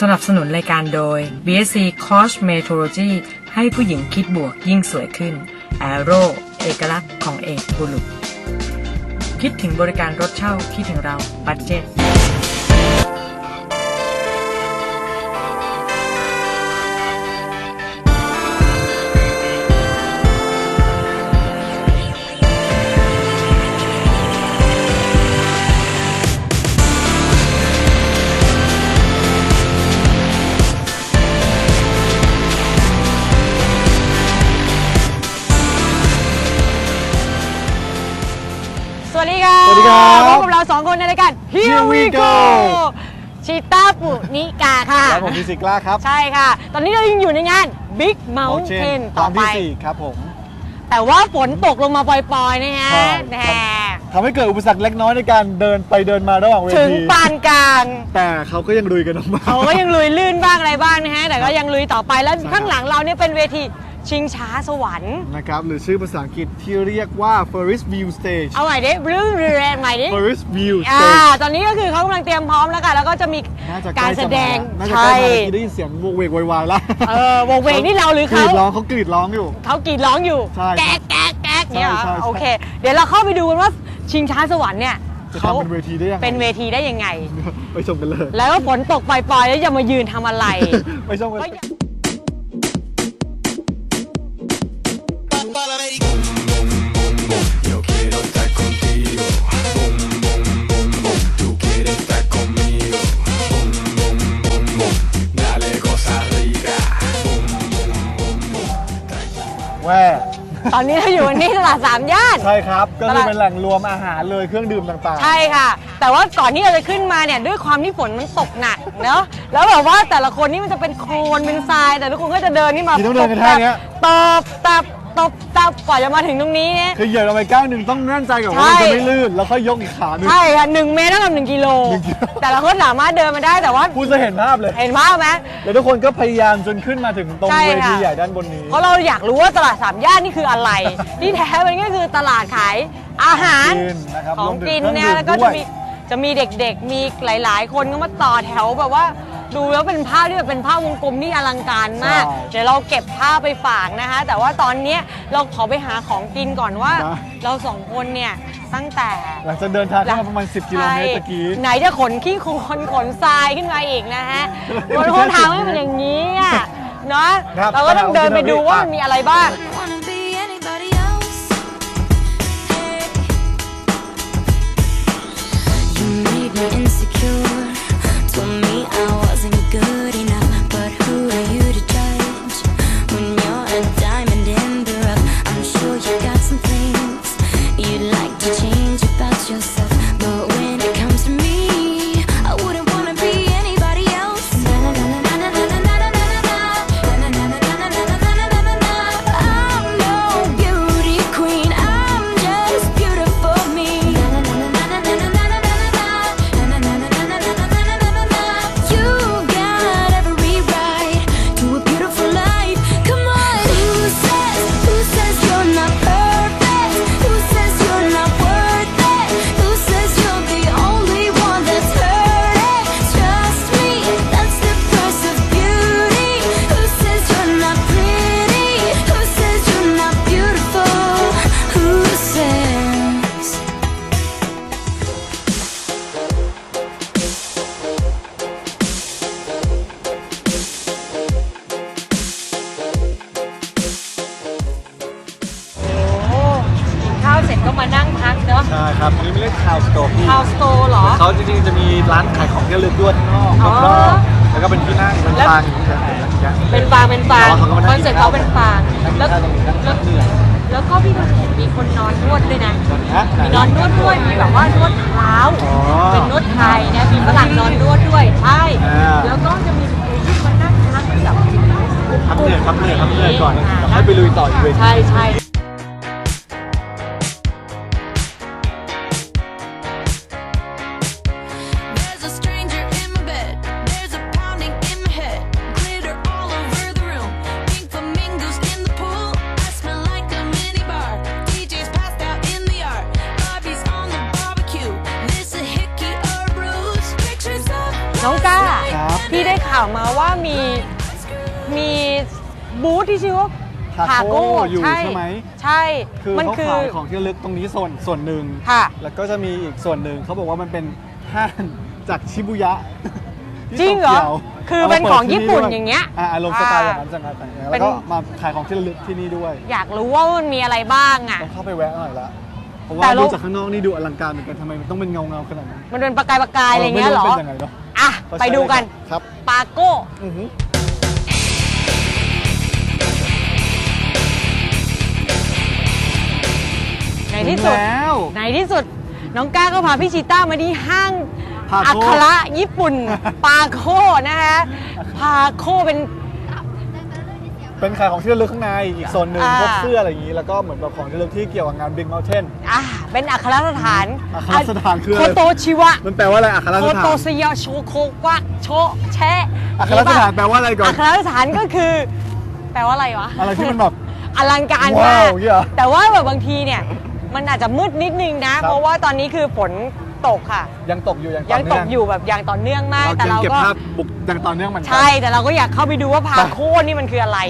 สนับสนุนรายการโดย BSC Cosmetology ให้ผู้หญิงคิดบวกยิ่งสวยขึ้น Aero เอกลักษณ์ของเอกบุรุษ คิดถึงบริการรถเช่าคิดถึงเราบัตเจ็ต วัสดีค่ะสวัสดีครับพบกับเราสองคนในรายการ Here Here we we go go ชิต้าปุนิกาค่ะและผมพิสิกล้าครับ ใช่ค่ะ ตอนนี้เรายังอยู่ในงาน Big Mountain ตต่ออนไปที่สี่ครับผม แต่ว่าฝนตกลงมาปล่อยๆนะฮะใช่แหมทำให้เกิดอุปสรรคเล็กน้อยในการเดินไปเดินมาระหว่างเวถึงทีปานกลาง แต่เขาก็ยังลุยกันออกมาเขาก็ยังลุยลื่นบ้างอะไรบ้างนะฮะแต่ก็ยังลุยต่อไปแล้วใช่ครับข้างหลังเราเนี่ยเป็นเวที ชิงช้าสวรรค์นะครับหรือชื่อภาษาอังกฤษที่เรียกว่า Ferris View Stage เอาใหม่ดิรื้อแรงใหม่ดิ Ferris View อ่า Stage ตอนนี้ก็คือเขากำลังเตรียมพร้อมแล้วค่ะ แล้วก็จะมีน่าจะใกการล้แสดงจะมาน่าจะใกใช่ล้มาเมื่อกี้ได้ยินเสียงโวกเวกโวยวายแล้วเออวงเวงนี่เราหรือกเขารีดร้องเขากรีดร้องอยู่ เขากรีดร้องอยู่ ใช่แก๊กแก๊กแก๊กเนี่ยเหรอใช่ใช่ โอเค เดี๋ยวเราเข้าไปดูกันว่าชิงช้าสวรรค์เนี่ยจะเขาทำเป็นเวทีได้ยังไงเป็นเวทีได้ยังไง ไปชมกันเลย แล้วก็ฝนตกปล่อยๆแล้วจะมายืนทำอะไร ไปชมกันก็เลย Yo ตอนนี้เราอยู่ที่ตลาดสามย่าน ใช่ครับ ก็ตคือลาดเป็นแหล่งรวมอาหารเลยเครื่องดื่มต่างๆ ใช่ค่ะ แต่ว่าก่อนที่เราจะขึ้นมาเนี่ยด้วยความที่ฝนมันตกหนักเนาะแล้วแบบว่าแต่ละคนนี่มันจะเป็นโคลนเป็นทราย แต่ทุกคนก็จะเดินนี่มาที่ต้องเดินกันท่าเนี้ย ตบตับ ตบตับกว่าจะมาถึงตรงนี้เนี่ย คือเหยียบลงไปก้าวหนึ่งต้องแน่นใจก่อนว่าใช่มันจะไม่ลื่น แล้วค่อยยกอีกขาหนึ่ง ใช่ค่ะหนึ่งเมตรเท่ากับหนึ่งกิโล หนึ่งกิโล แต่ละคนสามารถเดินมาได้แต่ว่าพูดจะเห็นภาพเลย เห็นภาพไหม แล้วทุกคนก็พยายามจนขึ้นมาถึงตรงใช่เวทีค่ะ ใหญ่ด้านบนนี้ เพราะเราอยากรู้ว่าตลาดสามย่านนี่คืออะไร ที่แท้มันก็คือตลาดขายอาหาร กินนะครับของรวมถึกินครื่องเนี่ยดื่มแล้วก็ด้จะวยมีจะมีเด็กๆ มีหลายๆ คนก็มาต่อแถวแบบว่า ดูแล้วเป็นภาพที่แบบเป็นภาพวงกลมที่อลังการมากเดี๋ยวเราเก็บภาพไปฝากนะคะ แต่ว่าตอนเนี้ยเราขอไปหาของกินก่อนว่าเราสองคนเนี่ยตั้งแต่ หลังจากเดินทางเข้ามาประมาณ 10 กิโลเมตรตะกี้ ไหนจะขนขี้โคลนขนทรายขึ้นมาอีกนะฮะบนคนทางไม่เป็นอย่างนี้อะเนาะครับเราก็ต้องเดินไปดูว่ามันมีอะไรบ้าง ครับอันนี้ไม่เรียกคาวสโตร์คาวสโตร์เหรอ เขาจริงๆจะมีร้านขายของที่ระลึกด้วยข้างนอกอ๋อ รอบๆแล้วก็เป็นที่นั่งเป็นแล้วฟางอย่างนี้แบบนี้เป็นฟางเป็นฟางแล้วเขาก็มาคนั่อนงเซ็ปต์เขาเป็นฟางนั่งกินแล้วข้าวตรงนี้นั่งแล้วเหนื่อยแล้วก็พี่ก็เห็นมีคนนอนนวดด้วยนะฮะไห มีนอนนวดด้วยมีแบบว่านวดเท้า อ๋อเป็นนวดไทยนะมีฝรั่งนอนนวดด้วยใช่อ่า แล้วก็จะมีคนที่มานั่งพักแบบพักเหนื่อยพักเหนื่อยพักเหนื่อยก่อนแล้วค่อยไปลุยต่ออีกเวที ใช่ใช่ น้องก้าครับ พี่ได้ข่าวาวมาว่ามีมีบูธที่ชื่อว่า Taco อยู่ใช่ไหม ใช่ คือมันเขาคือ ขายของที่ระลึกตรงนี้ส่วนส่วนหนึ่งค่ะ แล้วก็จะมีอีกส่วนหนึ่งเขาบอกว่ามันเป็นห้าง จากชิบุยะที่จริงเหรอ โตกียวคืออามาเป็นของปิดที่ญี่ปุ่นด้วอย่างเงี้ยอะอารมณ์สไตล์อ่าแบบนั้นจังนั้นแต่งเป็แล้วน ก็มาขายของที่ระลึกที่นี่ด้วย อยากรู้ว่ามันมีอะไรบ้างอะ ต้องเข้าไปแวะหน่อยละเพราะแต่ว่าเรา ดูจากข้างนอกนี่ดูอลังการเหมือนกันทำไมมันต้องเป็นเงาเงาๆขนาดนั้นมันเป็นประกายประกายอะไรเงี้ยเหรอ ไม่เป็นยังไงเนาะอะไปดูกัน ครับปาโก้ อือหือในที่สุด แล้ว ในที่สุดน้องก้าก็พาพี่ชีต้ามาที่ห้าง พาโค อัคระญี่ปุ่น ปาโคนะคะปาโคเป็น เป็นขายของที่ระลึกข้างในอีกโซนหนึ่งอ่า พวกเสื้ออะไรอย่างนี้ แล้วก็เหมือนแบบของที่ระลึกที่เกี่ยวกับงาน Big Mountain อะเป็นอัครสถานอัครสถานคืออะไรโคโตชิวะ มันแปลว่าอะไรอัครโคสถาโตนสยาโชโคกะโชแชะอัครสถานแปลว่าอะไรก่อน อัครสถานก็คือ แปลว่าอะไรวะ อะไรที่มันแบบ อลังการว้ามาวกอย่างเงี้ยเหรอแต่ว่าแบบบางทีเนี่ย มันอาจจะมืดนิดนึงนะ ครับเพราะว่าตอนนี้คือฝน ตกค่ะ ยังตกอยู่อย่างยังตต่กอยู่แบบอย่างต่อเนื่องมากเราแต่ยังเราเก็บก็ภาพบุกอย่างต่อเนื่องเหมือนกั ใช่แต่เราก็อยากเข้าไปดูว่าพาโคนี่มันคืออะไร